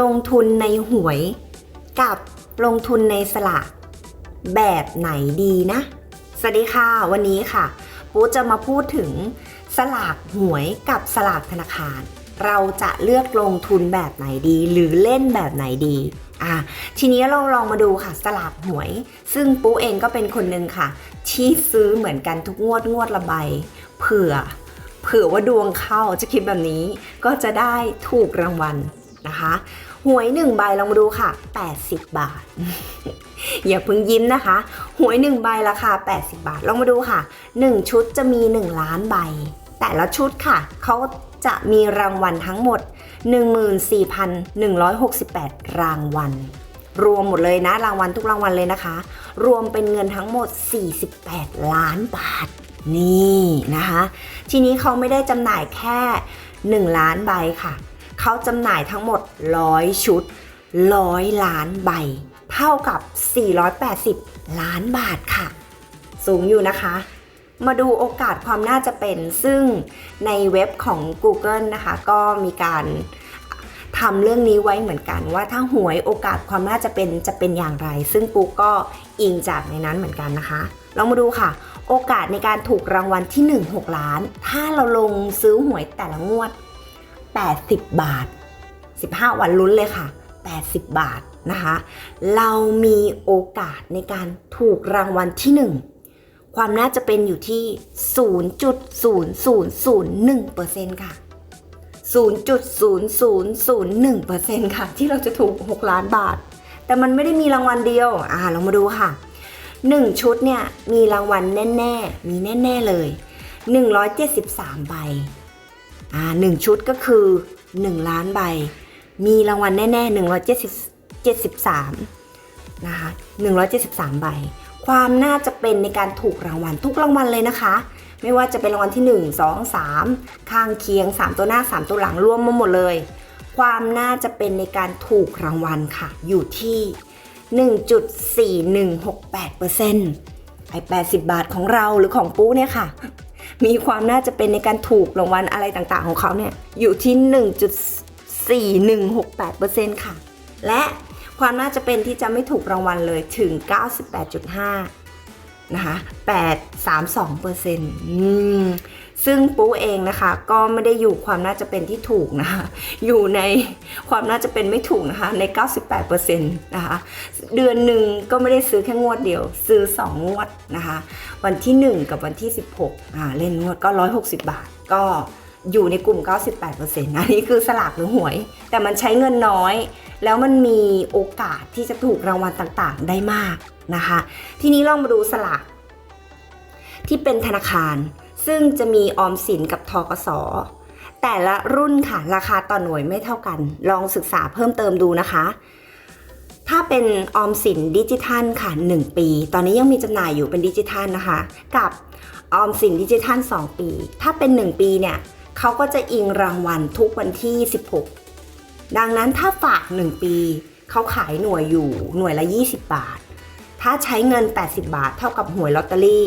ลงทุนในหวย กับลงทุนในสลากแบบไหนดีนะ สวัสดีค่ะ วันนี้ค่ะ ปูจะมาพูดถึงสลากหวยกับสลากธนาคาร เราจะเลือกลงทุนแบบไหนดี หรือเล่นแบบไหนดีอะทีนี้เราลองมาดูค่ะสลากหวย ซึ่งปูเองก็เป็นคนหนึ่งค่ะ ที่ซื้อเหมือนกันทุกงวดงวดละใบเผื่อเผื่อว่าดวงเข้าจะคิดแบบนี้ก็จะได้ถูกรางวัล นะคะ หวยหนึ่งใบลองมาดูค่ะ 80 บาท อย่าเพิ่งยิ้มนะคะ หวยหนึ่งใบราคา 80 บาท ลองมาดูค่ะ 1 ชุดจะมี 1 ล้านใบ แต่ละชุดค่ะ เขาจะมีรางวัลทั้งหมด 14,168 รางวัล รวมหมดเลยนะ รางวัลทุกรางวัลเลยนะคะ รวมเป็นเงินทั้งหมด 48 ล้านบาท นี่นะคะ ทีนี้เขาไม่ได้จำหน่ายแค่ 1 ล้านใบค่ะ เขาจำหน่ายทั้งหมด 100 ชุด 100 ล้านใบ เท่ากับ 480 ล้านบาทค่ะ สูงอยู่นะคะ มาดูโอกาสความน่าจะเป็น ซึ่งในเว็บของ Google นะคะ ก็มีการทำเรื่องนี้ไว้เหมือนกันว่าถ้าหวยโอกาสความน่าจะเป็นจะเป็นอย่างไร ซึ่งปุ๊กก็อิงจากในนั้นเหมือนกันนะคะลองมาดูค่ะ โอกาสในการถูกรางวัลที่ 1 6 ล้าน ถ้าเราลงซื้อหวยแต่ละงวด 80 บาท 15 วันลุ้นเลยค่ะ 80 บาทนะคะ เรามีโอกาสในการถูกรางวัลที่ 1 ความน่าจะเป็นอยู่ที่ 0.0001%ค่ะ 0.0001%ค่ะ ที่เราจะถูก 6 ล้านบาท แต่มันไม่ได้มีรางวัลเดียว อ่า เรามาดูค่ะ 1 ชุดเนี่ย มีรางวัลแน่ ๆ มีแน่ ๆ เลย 173 ใบ อ่าหนึ่งชุดก็คือ 1 ล้านใบ มีรางวัลแน่ๆ173นะคะ173 ใบ ความน่าจะเป็นในการถูกรางวัลทุกรางวัลเลยนะคะ ไม่ว่าจะเป็นรางวัลที่ 1 2 3 ข้างเคียง 3 ตัวหน้า 3 ตัวหลังรวมมาหมดเลย ความน่าจะเป็นในการถูกรางวัลค่ะ อยู่ที่1.4168%ไอ้80 บาทของเราหรือของปูเนี่ยค่ะ มีความน่าจะเป็นในการถูกรางวัลอะไรต่างๆของเขาเนี่ยอยู่ที่ 1.4168%ค่ะ และความน่าจะเป็นที่จะไม่ถูกรางวัลเลยถึง 98.5 นะคะ 832เปอร์เซึ่งปูเองนะคะ ก็ไม่ได้อยู่ความน่าจะเป็นที่ถูกนะคะ อยู่ในความน่าจะเป็นไม่ถูกนะคะ ใน 98เปอร์เซ็นต์นะคะ เดือนหนึ่งก็ไม่ได้ซื้อแค่งวดเดียว ซื้อ 2 งวดนะคะ วันที่ 1 กับวันที่ 16อ่าเล่นงวดก็ 160 บาท ก็อยู่ในกลุ่ม 98%อันนี้คือสลากหรือหวย แต่มันใช้เงินน้อย แล้วมันมีโอกาสที่จะถูกรางวัลต่างๆ ได้มากนะคะ ทีนี้ลองมาดูสลากที่เป็นธนาคาร ซึ่งจะมีออมสินกับทกสแต่ละรุ่นค่ะราคาต่อหน่วยไม่เท่ากัน ลองศึกษาเพิ่มเติมดูนะคะ ถ้าเป็นออมสินดิจิทัลค่ะ 1 ปี ตอนนี้ยังมีจำหน่ายอยู่เป็นดิจิทัลนะคะ กับออมสินดิจิทัล 2 ปี ถ้าเป็น 1 ปีเนี่ยเขาก็จะอิงรางวัลทุกวันที่ 16 ดังนั้นถ้าฝาก 1 ปีเขาขายหน่วยอยู่หน่วยละ 20 บาท ถ้าใช้เงิน 80 บาท เท่ากับหวยลอตเตอรี่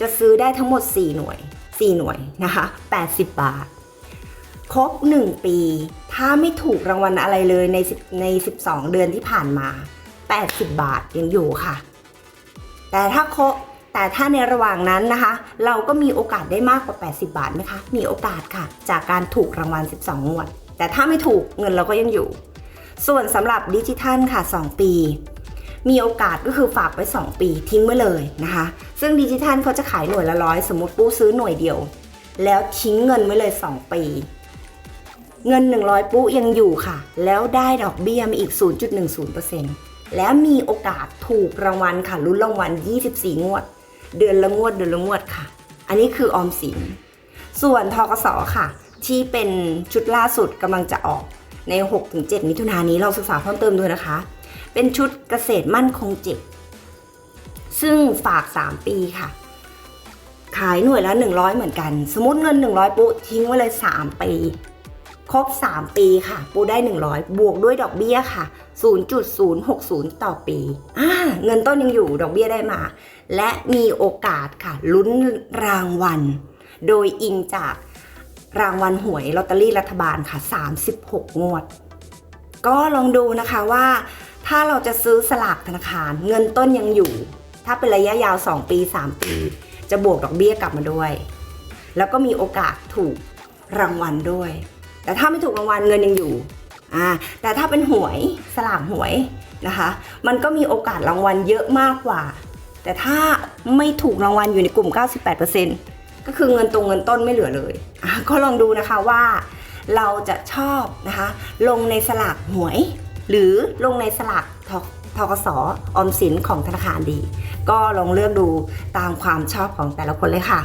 จะซื้อได้ทั้งหมด 4 หน่วย 4 หน่วยนะคะ 80 บาท ครบ 1 ปี ถ้าไม่ถูกรางวัลอะไรเลยใน10ใน 12 เดือนที่ผ่านมา 80 บาทยังอยู่ค่ะ แต่ถ้าครบแต่ถ้าในระหว่างนั้นนะคะ เราก็มีโอกาสได้มากกว่า 80 บาทไหมคะ มีโอกาสค่ะ จากการถูกรางวัล 12 งวด แต่ถ้าไม่ถูกเงินเราก็ยังอยู่ ส่วนสำหรับดิจิทัลค่ะ 2 ปี มีโอกาสก็คือฝากไว้ 2 ปีทิ้งไว้เลยนะคะ ซึ่งดิจิทัลเขาจะขายหน่วยละร้อยสมมติปู้ซื้อหน่วยเดียว แล้วทิ้งเงินไว้เลย 2 ปี เงิน 100ปุ๊ยังอยู่ค่ะ แล้วได้ดอกเบี้ยมาอีก 0.10%แล้วมีโอกาสถูกรางวัลค่ะลุ้นรางวัล 24 งวด เดือนละงวดเดือนละงวดค่ะ อันนี้คือออมสิน ส่วนทกสค่ะ ที่เป็นชุดล่าสุดกำลังจะออกใน 6-7 มิถุนายนนี้เราศึกษาเพิ่มเติมด้วยนะคะ เป็นชุดเกษตรมั่นคงเจ็ดซึ่งฝาก 3 ปีค่ะ ขายหน่วยละ 100 เหมือนกัน สมมติเงิน 100 ปุ๊ทิ้งไว้เลย 3 ปี ครบ 3 ปีค่ะ ปูได้ 100 บวกด้วยดอกเบี้ยค่ะ 0.060 ต่อปีอ่าเงินต้นยังอยู่ดอกเบี้ยได้มา และมีโอกาสค่ะ ลุ้นรางวัล โดยอิงจากรางวัลหวยลอตเตอรี่รัฐบาลค่ะ 36 งวด ก็ลองดูนะคะว่า ถ้าเราจะซื้อสลากธนาคาร เงินต้นยังอยู่ ถ้าเป็นระยะยาว 2 ปี 3 ปี จะบวกดอกเบี้ยกลับมาด้วย แล้วก็มีโอกาสถูกรางวัลด้วย แต่ถ้าไม่ถูกรางวัลเงินยังอยู่อ่าแต่ถ้าเป็นหวยสลากหวยนะคะ มันก็มีโอกาสรางวัลเยอะมากกว่า แต่ถ้าไม่ถูกรางวัลอยู่ในกลุ่ม 98%ก็คือเงินตรงเงินต้นไม่เหลือเลยอะก็ลองดูนะคะว่าเราจะชอบนะคะ ลงในสลากหวย หรือลงในสลากทกสออมสินของธนาคารดี ก็ลองเลือกดูตามความชอบของแต่ละคนเลยค่ะ